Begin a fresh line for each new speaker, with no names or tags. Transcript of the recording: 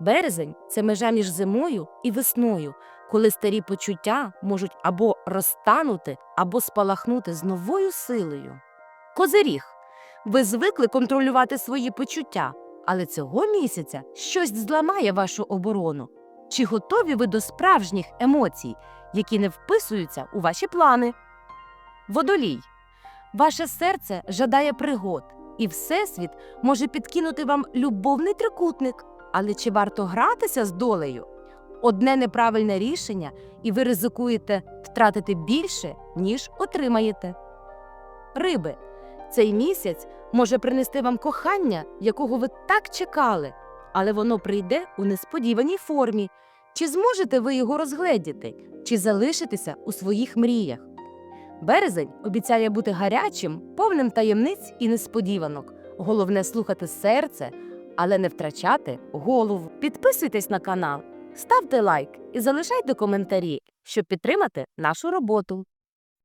Березень це межа між зимою і весною, коли старі почуття можуть або розтанути, або спалахнути з новою силою. Козиріг. Ви звикли контролювати свої почуття, але цього місяця щось зламає вашу оборону. Чи готові ви до справжніх емоцій, які не вписуються у ваші плани? Водолій. Ваше серце жадає пригод, і Всесвіт може підкинути вам любовний трикутник. Але чи варто гратися з долею? Одне неправильне рішення, і ви ризикуєте втратити більше, ніж отримаєте. Риби. Цей місяць може принести вам кохання, якого ви так чекали, але воно прийде у несподіваній формі. Чи зможете ви його розгледіти, чи залишитеся у своїх мріях? Березень обіцяє бути гарячим, повним таємниць і несподіванок. Головне слухати серце, але не втрачати голову. Підписуйтесь на канал, ставте лайк і залишайте коментарі, щоб підтримати нашу роботу.